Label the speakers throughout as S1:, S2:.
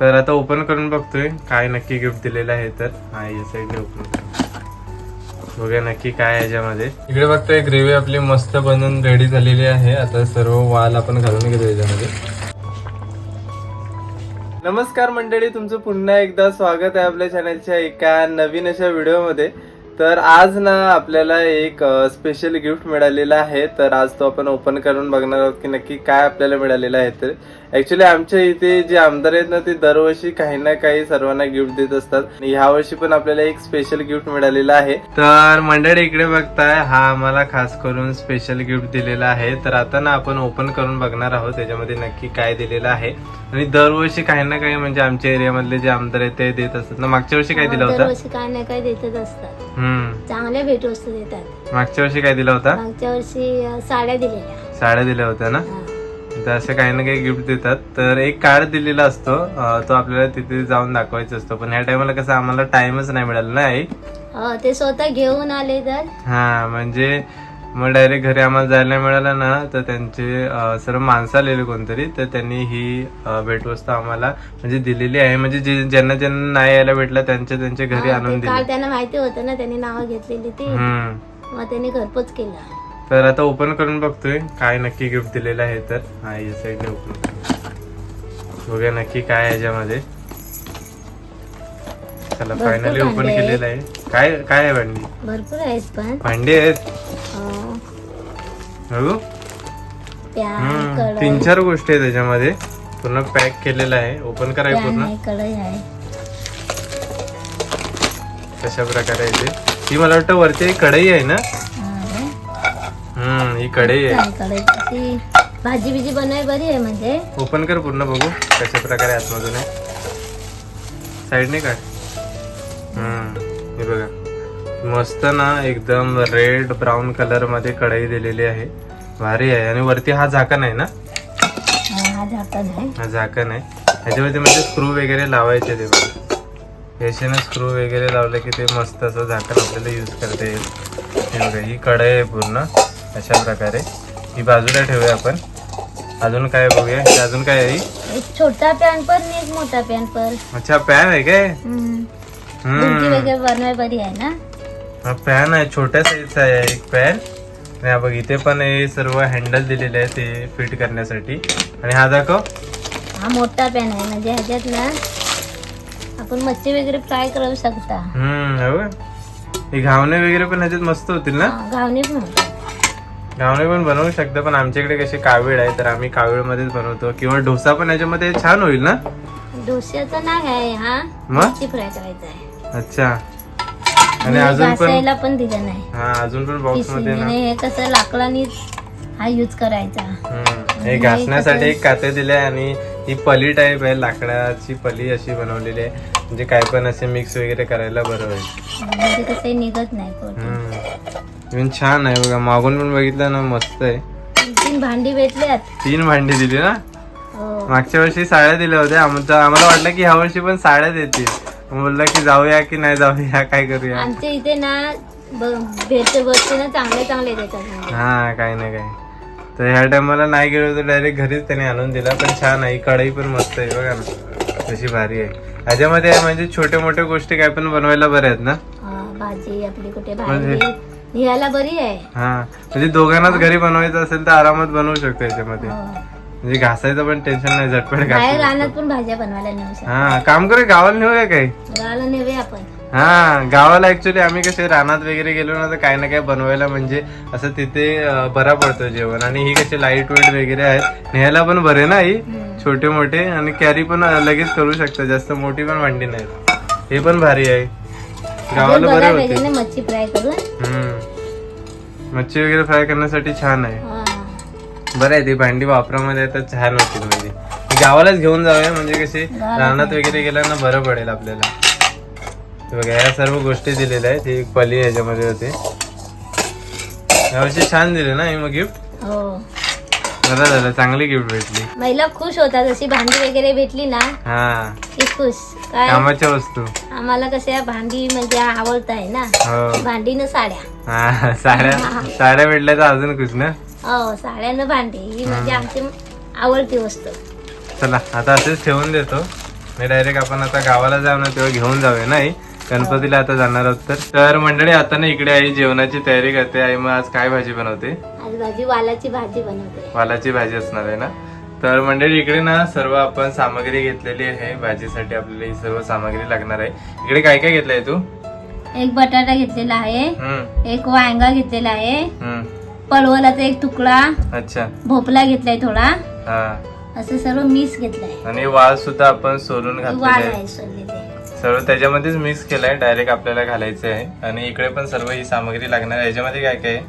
S1: तर आता ओपन करून बघतोय. काय नक्की गिफ्ट दिलेलं आहे तर. हा या साईडने ओपन बघूया नक्की काय आहे याच्यामध्ये. इकडे बघतोय ग्रेव्ही आपली मस्त बनून रेडी झालेली आहे. आता सर्व वाल आपण घालून घेतो याच्यामध्ये. नमस्कार मंडळी तुमचं पुन्हा एकदा स्वागत आहे आपल्या चॅनलच्या एका नवीन अशा व्हिडिओमध्ये तर आज ना आपल्याला एक स्पेशल गिफ्ट मिळालेलं आहे. तर आज तो आपण ओपन करून बघणार आहोत की नक्की काय आपल्याला मिळालेलं आहे तर. ऍक्च्युली आमच्या इथे जे आमदार आहेत ना ते दरवर्षी काही ना काही सर्वांना गिफ्ट देत असतात. आणि ह्या वर्षी पण आपल्याला एक स्पेशल गिफ्ट मिळालेलं आहे. तर मंडळी इकडे बघताय हा आम्हाला खास करून स्पेशल गिफ्ट दिलेला आहे. तर आता ना आपण ओपन करून बघणार आहोत. त्याच्यामध्ये नक्की काय दिलेलं आहे. आणि दरवर्षी काही ना काही म्हणजे आमच्या एरियामधले जे आमदार आहेत ते देत असतात. ना मागच्या वर्षी काय दिला होता?
S2: दरवर्षी काय नाही काय देतच असतात.
S1: हम्म.
S2: चांगल्या भेटवस्तू देतात.
S1: मागच्या वर्षी काय दिला होता?
S2: मागच्या वर्षी अं, साड्या दिलेल्या.
S1: साड्या दिल्या होत्या ना?
S2: हा.
S1: तर असे काही ना काही गिफ्ट देतात. तर एक कार्ड दिलेला असतो. तो आपल्याला तिथे जाऊन दाखवायचा असतो. पण ह्या टायमाला कसं आम्हाला टाइमच नाही मिळाला ना आई?
S2: ते स्वतः घेऊन आले तर?
S1: हा म्हणजे मग डायरेक्ट घरी आम्हाला जायला मिळालं ना तर त्यांचे सर्व माणसं आलेले कोणतरी तर त्यांनी ही भेटवस्तू आम्हाला म्हणजे दिलेली आहे. म्हणजे जे ज्यांना ज्यांना नाही यायला भेटलं त्यांच्या त्यांच्या घरी आणून दिली.
S2: त्यांना माहिती होतं ना त्यांनी नावं घेतलेली ती. मग त्यांनी घरपोच केलं.
S1: तर आता ओपन करून बघतोय. काय नक्की गिफ्ट दिलेलं आहे तर. हा या साईडने ओपन बघूया नक्की काय याच्यामध्ये. चला फायनली ओपन. केलेलं आहे. काय काय आहे भांडी?
S2: भरपूर आहेत पण.
S1: भांडी आहेत.
S2: अं,
S1: बघू. तीन चार गोष्टी आहेत त्याच्यामध्ये पूर्ण पॅक केलेलं आहे. ओपन कराय
S2: प्यान
S1: पूर्ण. कशा प्रकारे आहे. ते? ही मला वाटतं वरती कढई आहे ना?
S2: हा,
S1: ही कढई आहे
S2: ती भाजी बिजी बनवाय बरी आहे म्हणजे.
S1: ओपन कर पूर्ण बघू कशा प्रकारे आतमधून आहे. साईडने काय हम्म हे बघा. मस्त ना एकदम रेड ब्राऊन कलरमध्ये कढई दिलेली आहे. भारी आहे. आणि वरती हा झाकण आहे ना?
S2: हा, हा झाकण आहे.
S1: हा झाकण आहे. ह्याच्यावरती म्हणजे स्क्रू वगैरे लावायचे ते बघा. याच्यानं स्क्रू वगैरे लावले की ते मस्त असं झाकण आपल्याला यूज करता येईल. हे बघा ही कढई आहे पूर्ण. अशा प्रकारे ही बाजूला ठेवूया आपण. अजून काय बघूया? हे अजून काय आहे?
S2: एक छोटा पॅन पण आणि एक मोठा पॅन पण.
S1: अच्छा पॅन आहे काय?
S2: हम्म.
S1: हम्म.
S2: बुंदी वगैरे बनवाय बरी आहे ना?
S1: हा पॅन आहे छोट्या साईजचा आहे एक पॅन. आणि हा बघ इथे पण हे सर्व हँडल दिलेले आहे ते फिट करण्यासाठी. आणि हा दाखव.
S2: हा मोठा पॅन आहे म्हणजे ह्याच्यात ना आपण मच्छी वगैरे फ्राय करू शकता.
S1: हम्म हो. हे घावणे वगैरे पण ह्याच्यात मस्त होतील ना?
S2: हा, घावणी पण होतात.
S1: घावणे पण बनवू शकता पण आमच्याकडे कशी कावीळ आहे तर आम्ही कावीळ मध्येच बनवतो. किंवा डोसा पण याच्यामध्ये छान होईल ना?
S2: डोश्याचा नाही आहे हा.
S1: मग?
S2: मच्छी फ्राय करायचा आहे.
S1: अच्छा. आणि अजून पण
S2: घासायला पण दिलं नाही.
S1: हा अजून पण
S2: बॉक्समध्ये हे कसं लाकडाने हा यूज करायचा.
S1: हे घासण्यासाठी एक काते दिले आहे आणि ही पली टाईप आहे लाकडाची पली अशी बनवलेली आहे. म्हणजे काय पण असे मिक्स वगैरे करायला बरं होईल.
S2: म्हणजे कसं निघत नाही.
S1: इवन छान आहे बघा. मागून पण बघितलं ना मस्त आहे.
S2: तीन भांडी भेटल्यात.
S1: तीन भांडी दिली ना?
S2: हो.
S1: मागच्या वर्षी साड्या दिल्या होत्या. आमचं आम्हाला वाटलं की ह्या वर्षी पण साड्या देतील. बोललं की जाऊया की नाही जाऊया काय करूया.
S2: आमच्या इथे ना भेट वस्तू ना चांगले चांगले देतात.
S1: हा काय नाही काय तर ह्या टायमाला नाही गेलो तर डायरेक्ट घरीच त्याने आणून दिला. पण छान आहे. कढई पण मस्त आहे बघा ना. कशी भारी आहे. ह्याच्यामध्ये म्हणजे छोट्या मोठ्या गोष्टी काय पण बनवायला बऱ्या आहेत ना?
S2: भाजी आपली कुठे
S1: म्हणजे?
S2: भाजी निघायला बरी आहे.
S1: हा म्हणजे दोघांनाच घरी बनवायचं असेल तर आरामात बनवू शकतो याच्यामध्ये.
S2: हो.
S1: म्हणजे घासायचं पण टेन्शन नाही झटपट
S2: बाहेर
S1: घास
S2: रानात पण भाज्या बनवायला नेऊ शकतो.
S1: हा काम करू गावाला नेऊया काय?
S2: गावाला नेऊया आपण.
S1: हा गावाला ऍक्च्युली आम्ही कसे रानात वगैरे गेलो ना तर काही ना काही बनवायला म्हणजे असं तिथे अं, बरा पडतो जेवण. आणि ही कशी लाइट वेट वगैरे आहेत न्यायला पण बरे ना ही. छोटे मोठे आणि कॅरी पण लगेच करू शकता. जास्त मोठी पण भांडी नाहीत हे पण भारी आहे. गावाला बरे
S2: बघायला
S1: होते.
S2: पाहिजे ना मच्छी फ्राय करून.
S1: हम्म. मच्छी वगैरे फ्राय करण्यासाठी छान आहे.
S2: हा.
S1: बरं आहे ती भांडी वापरामध्ये तर छान होतील म्हणजे. गावालाच घेऊन जाऊया म्हणजे कशी रानात वगैरे गेल्यानं बरं पडेल आपल्याला. बघा या सर्व गोष्टी दिलेल्या आहेत. ही पली याच्यामध्ये होते. यावर्षी छान दिले ना हे मग गिफ्ट
S2: हो.
S1: बरं झालं चांगली गिफ्ट भेटली.
S2: महिला खुश होतात जशी भांडी वगैरे भेटली ना
S1: हा.
S2: खुश.
S1: कामाच्या वस्तू.
S2: आम्हाला कशा भांडी म्हणजे आवडत आहे ना.
S1: हो.
S2: भांडी न साड्या.
S1: हा साड्या साड्या भेटल्या तर अजून खुश ना
S2: हो साड्या न भांडी ही म्हणजे आमची आवडती वस्तू.
S1: चला आता असेच ठेवून देतो. नाही डायरेक्ट आपण आता गावाला जाऊ ना तेव्हा घेऊन जाऊया नाही? गणपतीला आता जाणार आहोत तर. तर मंडळी आता ना इकडे आई जेवणाची तयारी करते. आई मग आज काय भाजी बनवते?
S2: आज भाजी वालाची भाजी बनवते.
S1: वालाची भाजी असणार आहे ना? तर मंडळी इकडे ना सर्व आपण सामग्री घेतलेली आहे. भाजीसाठी आपल्याला ही सर्व सामग्री लागणार आहे. इकडे काय काय घेतलंय तू?
S2: एक बटाटा घेतलेला आहे.
S1: हम्म.
S2: एक वांगा घेतलेला आहे.
S1: हम्म.
S2: पडवलाचा एक तुकडा.
S1: अच्छा.
S2: भोपळा घेतलाय थोडा.
S1: हा.
S2: असं सर्व मिक्स घेतलाय.
S1: आणि वाल सुद्धा आपण सोलून घातलेले
S2: वाल
S1: आहे
S2: आहे सोललेले.
S1: सर्व त्याच्यामध्येच मिक्स केलाय. डायरेक्ट आपल्याला घालायचं आहे आणि इकडे पण सर्व ही सामग्री लागणार आहे. याच्यामध्ये काय काय? आहे?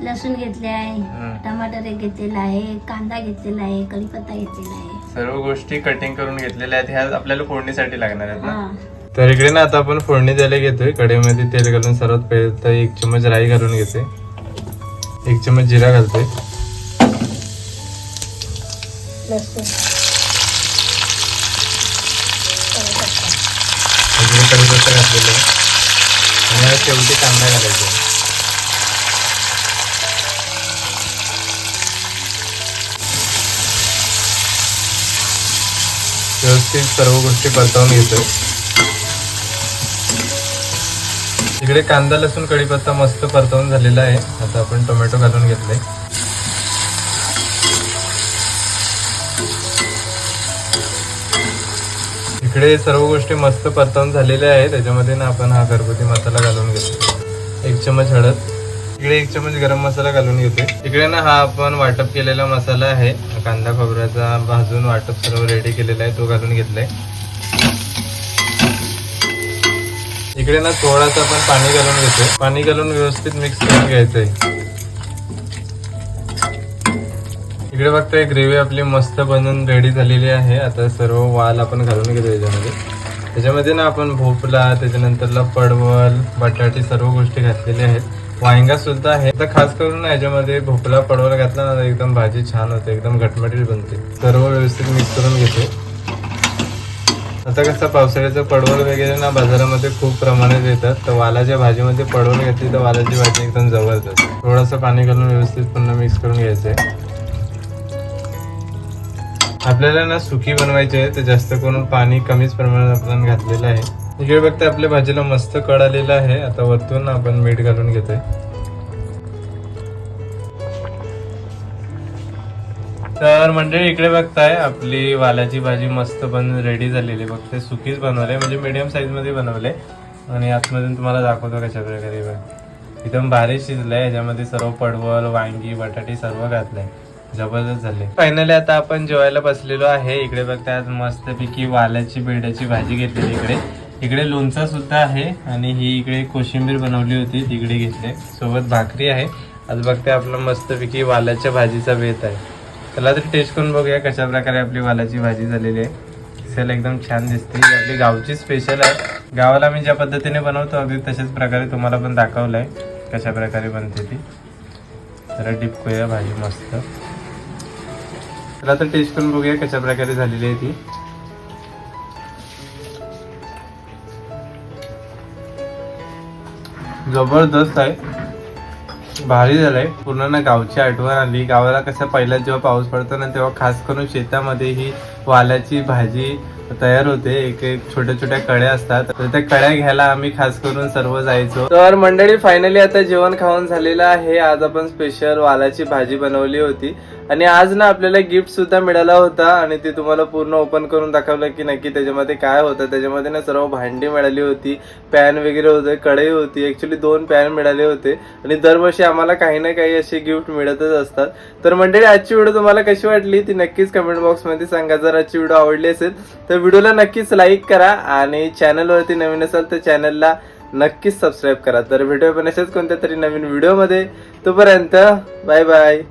S2: लसूण घेतले आहे. टमाटर एक घेतलेला आहे. कांदा घेतलेला आहे. कढीपत्ता घेतलेला आहे.
S1: सर्व गोष्टी कटिंग करून घेतलेल्या आहेत. ह्या आपल्याला फोडणीसाठी लागणार आहेत ना?
S2: हा.
S1: तर इकडे ना आता आपण फोडणी द्यायला घेतोय. कढईमध्ये तेल घालून सर्वात पहिले तर एक चमच राई घालून घेते. एक चमच जिरा घालते. कढीपत्ता आणि शेवटी कांदा घालायचा व्यवस्थित सर्व गोष्टी परतावून घेतो इकडे कांदा लसूण कढीपत्ता मस्त परतवून झालेला आहे. आता आपण टोमॅटो घालून घेतले इकडे सर्व गोष्टी मस्त परतवून झालेल्या आहेत. त्याच्यामध्ये ना आपण हा घरगुती मसाला घालून घेतो एक चमच हळद. इकडे एक चमच गरम मसाला घालून घेतो इकडे ना हा आपण वाटप केलेला मसाला आहे. कांदा खोबऱ्याचा भाजून वाटप सर्व रेडी केलेला आहे. तो घालून घेतलाय. इकडे ना थोडासा आपण पाणी घालून घेतोय पाणी घालून व्यवस्थित मिक्स करून घ्यायचंय. इकडे बघताय ग्रेव्ही आपली मस्त बनून रेडी झालेली आहे. आता सर्व वाल आपण घालून घेतो याच्यामध्ये. त्याच्यामध्ये ना आपण भोपला त्याच्यानंतरला पडवल बटाटे सर्व गोष्टी घातलेल्या आहेत. वांगा सुद्धा आहे तर खास करून ना याच्यामध्ये भोपळा पडवल घातला ना तर एकदम भाजी छान होते. एकदम घटमटीत बनते. सर्व व्यवस्थित मिक्स करून घेते. आता कसं पावसाळ्याचं पडवल वगैरे ना बाजारामध्ये खूप प्रमाणात येतात. तर वालाच्या भाजीमध्ये पडवल घेतली तर वालाची भाजी एकदम जबरदस्त थोडंसं पाणी घालून व्यवस्थित पुन्हा मिक्स करून घ्यायचं आपल्याला ना सुकी बनवायची आहे तर जास्त करून पाणी कमीच प्रमाणात आपण घातलेलं आहे. इकडे बघते आपल्या भाजीला मस्त कड आलेलं आहे. आता वरतून आपण मीठ घालून घेतोय. तर मंडळी इकडे बघताय आपली वालाची भाजी मस्त पण रेडी झालेली आहे. बघते सुकीच बनवले म्हणजे मिडियम साईजमध्ये बनवले आणि आतमधून तुम्हाला दाखवतो कशा प्रकारे एकदम भारी शिजलंय याच्यामध्ये सर्व पडवल वांगी बटाटे सर्व घातलंय. जबरदस्त झाले. फायनली आता आपण जेवायला बसलेलो आहे. इकडे बघताय आज मस्तपैकी वालाची बेड्याची भाजी घेतलेली इकडे. इकडे लोणचा सुद्धा आहे आणि ही इकडे कोशिंबीर बनवली होती तिकडे घेतले सोबत भाकरी आहे. आज बघते आपला मस्तपैकी वालाच्या भाजीचा बेत आहे. चला तर टेस्ट करून बघूया कशा प्रकारे आपली वालाची भाजी झालेली आहे. सेल एकदम छान दिसते. ही आपली गावची स्पेशल आहे. गावाला मी ज्या पद्धतीने बनवतो अगदी तशाच प्रकारे तुम्हाला पण दाखवलंय कशा प्रकारे बनते ती. जरा डिप करूया भाजी मस्त. चला तर टेस्ट करून बघूया कशा प्रकारे झालेली आहे ती. जबरदस्त आहे. भारी झालंय. पूर्ण ना गावची आठवण आली. गावाला कसं पहिला जेव्हा पाऊस पडतो ना तेव्हा खास करून शेतामध्ये ही वालाची भाजी तयार होते. एक एक छोट्या छोट्या कळ्या असतात. तर त्या कळ्या घ्यायला आम्ही खास करून सर्व जायचो. तर मंडळी फायनली आता जेवण खाऊन झालेलं आहे. आज आपण स्पेशल वालाची भाजी बनवली होती. आणि आज ना आपल्याला गिफ्ट सुद्धा मिळाला होता. आणि ते तुम्हाला पूर्ण ओपन करून दाखवलं की नक्की त्याच्यामध्ये काय होतं. त्याच्यामध्ये ना सर्व भांडी मिळाली होती. पॅन वगैरे होते कढई होती. ऍक्च्युली दोन पॅन मिळाले होते. आणि दरवर्षी आम्हाला काही ना काही असे गिफ्ट मिळतच असतात. तर मंडळी आजची व्हिडिओ तुम्हाला कशी वाटली ती नक्कीच कमेंट बॉक्समध्ये सांगा. जर आजची व्हिडिओ आवडली असेल तर व्हिडिओला नक्कीच लाईक करा आणि चॅनलवरती नवीन असाल तर चॅनलला नक्कीच सबस्क्राईब करा. तर व्हिडिओ पण अशाच कोणत्या तरी नवीन व्हिडिओमध्ये तोपर्यंत बाय बाय